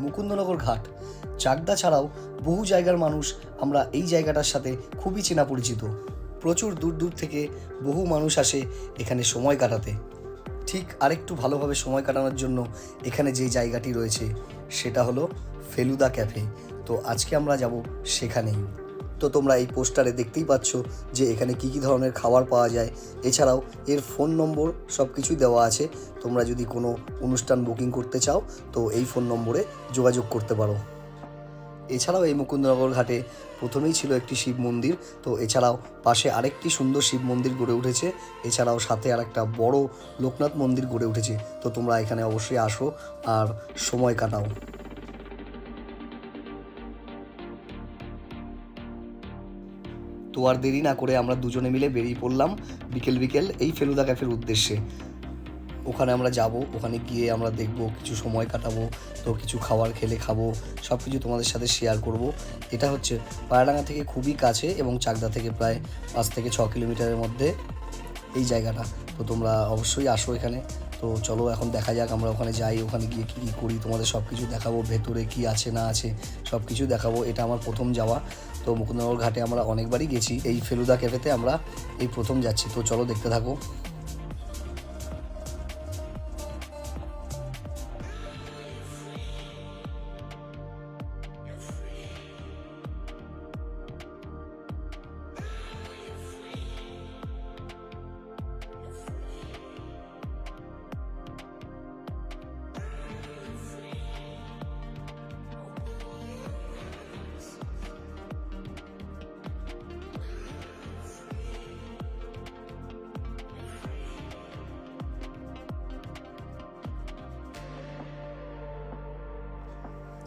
মুকুন্দনগর ঘাট। চাকদা ছাড়াও বহু জায়গার মানুষ আমরা এই জায়গাটার সাথে খুবই চেনা পরিচিত। প্রচুর দূর দূর থেকে বহু মানুষ আসে এখানে সময় কাটাতে। ঠিক আরেকটু ভালোভাবে সময় কাটানোর জন্য এখানে যে জায়গাটি রয়েছে সেটা হলো ফেলুদা ক্যাফে। তো আজকে আমরা যাব সেখানেই। তো তোমরা এই পোস্টারে দেখতেই পাচ্ছ যে এখানে কী কী ধরনের খাবার পাওয়া যায়। এছাড়াও এর ফোন নম্বর সব কিছুই দেওয়া আছে। তোমরা যদি কোনো অনুষ্ঠান বুকিং করতে চাও, তো এই ফোন নম্বরে যোগাযোগ করতে পারো। এছাড়াও এই মুকুন্দনগর ঘাটে প্রথমেই ছিল একটি শিব মন্দির। তো এছাড়াও পাশে আরেকটি সুন্দর শিব মন্দির গড়ে উঠেছে। এছাড়াও সাথে আর একটা বড় লোকনাথ মন্দির গড়ে উঠেছে। তো তোমরা এখানে অবশ্যই আসো আর সময় কাটাও। তো আর দেরি না করে আমরা দুজনে মিলে বেরিয়ে পড়লাম বিকেল বিকেল এই ফেলুদা ক্যাফের উদ্দেশ্যে। ওখানে আমরা যাব, ওখানে গিয়ে আমরা দেখব, কিছু সময় কাটাবো, তো কিছু খাবার খেলে খাব সব কিছু তোমাদের সাথে শেয়ার করব। এটা হচ্ছে পায়রাডাঙ্গা থেকে খুবই কাছে এবং চাকদা থেকে প্রায় পাঁচ থেকে ছ কিলোমিটারের মধ্যে এই জায়গাটা। তো তোমরা অবশ্যই আসো এখানে। তো চলো এখন দেখা যাক, আমরা ওখানে যাই, ওখানে গিয়ে কী কী করি, তোমাদের সব কিছু দেখাবো, ভেতরে কি আছে না আছে সব কিছু দেখাবো। এটা আমার প্রথম যাওয়া। তো মুকুন্দনগর ঘাটে আমরা অনেকবারই গেছি, এই ফেলুদা ক্যাফেতে আমরা এই প্রথম যাচ্ছি। তো চলো দেখতে থাকো।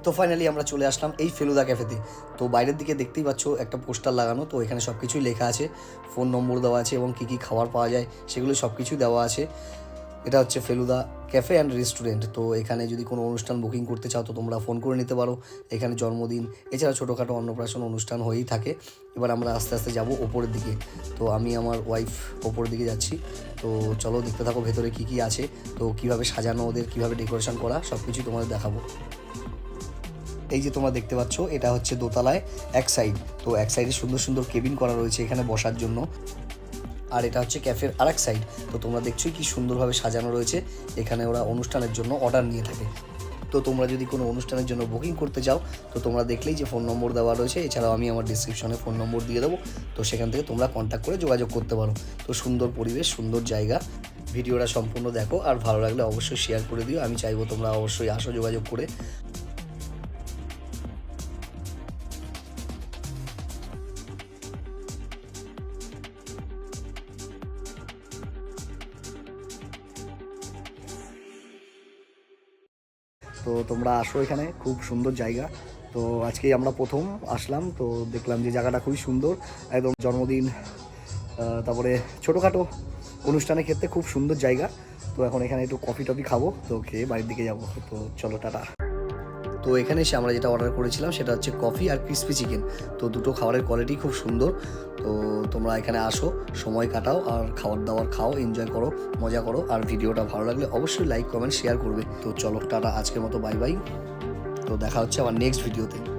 তো ফাইনালি আমরা চলে আসলাম এই ফেলুদা ক্যাফেতে তো। বাইরের দিকে দেখতেই পাচ্ছ, একটা পোস্টার লাগানো, তো এখানে সব কিছুই লেখা আছে। ফোন নম্বর দেওয়া আছে এবং কী কী খাবার পাওয়া যায়, সেগুলো সব কিছুই দেওয়া আছে। এটা হচ্ছে ফেলুদা ক্যাফে অ্যান্ড রেস্টুরেন্ট তো এখানে যদি কোনো অনুষ্ঠান বুকিং করতে চাও, তো তোমরা ফোন করে নিতে পারো। এখানে জন্মদিন, এছাড়া ছোটোখাটো অন্নপ্রাশন অনুষ্ঠান হয়েই থাকে। এবার আমরা আস্তে আস্তে যাব ওপরের দিকে। তো আমি আমার ওয়াইফ ওপরের দিকে যাচ্ছি। তো চলো দেখতে থাকো ভেতরে কী কী আছে। তো কীভাবে সাজানো ওদের, কীভাবে ডেকোরেশন করা সব কিছুই তোমাদের দেখাবো। এই যে তোমরা দেখতে পাচ্ছ, এটা হচ্ছে দোতলায় এক সাইড তো এক সাইডে সুন্দর সুন্দর কেবিন করা রয়েছে এখানে বসার জন্য। আর এটা হচ্ছে ক্যাফের আর এক সাইড তো তোমরা দেখছোই কি সুন্দরভাবে সাজানো রয়েছে। এখানে ওরা অনুষ্ঠানের জন্য অর্ডার নিয়ে থাকে। তো তোমরা যদি কোনো অনুষ্ঠানের জন্য বুকিং করতে চাও, তো তোমরা দেখলেই যে ফোন নম্বর দেওয়া রয়েছে। এছাড়াও আমি আমার ডিসক্রিপশনে ফোন নম্বর দিয়ে দেবো। তো সেখান থেকে তোমরা কন্ট্যাক্ট করে যোগাযোগ করতে পারো। তো সুন্দর পরিবেশ, সুন্দর জায়গা। ভিডিওটা সম্পূর্ণ দেখো। আর ভালো লাগলে অবশ্যই শেয়ার করে দিও। আমি চাইব তোমরা অবশ্যই আসো যোগাযোগ করে। তো তোমরা আসো এখানে, খুব সুন্দর জায়গা। তো আজকেই আমরা প্রথম আসলাম, তো দেখলাম যে জায়গাটা খুবই সুন্দর। একদম জন্মদিন তারপরে ছোটোখাটো অনুষ্ঠানের ক্ষেত্রে খুব সুন্দর জায়গা। তো এখন এখানে একটু কফি টফি খাব, তো খেয়ে বাড়ির দিকে যাব। তো চলো, টাটা। তো এখানে এসে আমরা যেটা অর্ডার করেছিলাম সেটা হচ্ছে কফি আর ক্রিসপি চিকেন তো দুটো খাবারের কোয়ালিটি খুব সুন্দর। তো তোমরা এখানে আসো, সময় কাটাও আর খাবার দাবার খাও এনজয় করো, মজা করো। আর ভিডিওটা ভালো লাগলে অবশ্যই লাইক কমেন্ট শেয়ার করবে। তো চলো টাটা, আজকের মতো বাই বাই তো দেখা হচ্ছে আমার নেক্সট ভিডিওতে